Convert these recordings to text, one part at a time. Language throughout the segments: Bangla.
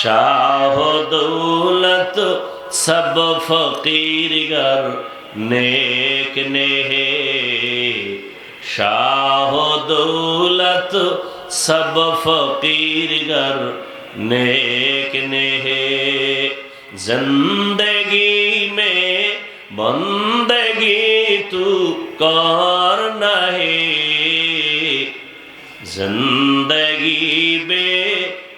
जा शाह दौलत सब फकीर गर नेक ने शाह दौलत सब फकीर गर नेक ने जिंदगी में बंदगी तू कर नहीं जिंदगी बे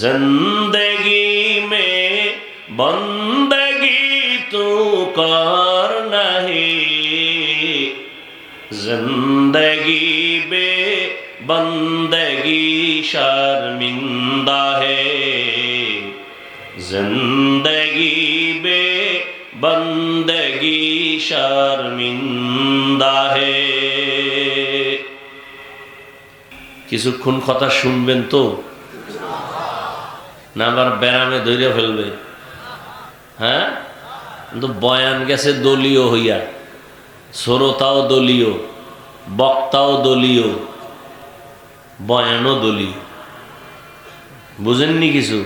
जिंदगी में बंदगी तू कर नहीं जिंदगी बे बंदगी शर्मिंदा है जिंदगी बे बंदगी शर्मिंदा है কিছুক্ষণ কথা শুনবেন তো না আবার ব্যারামে ধরে ফেলবে। হ্যাঁ? কিন্তু বয়ান গেছে দলীয় হইয়া। শ্রোতাও দলীয়, বক্তাও দলীয়, বয়ানও দলীয়। বুঝেননি কিছু?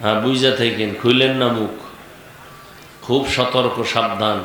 হ্যাঁ বুঝা থাকেন, খুইলেন না মুখ। খুব সতর্ক, সাবধান।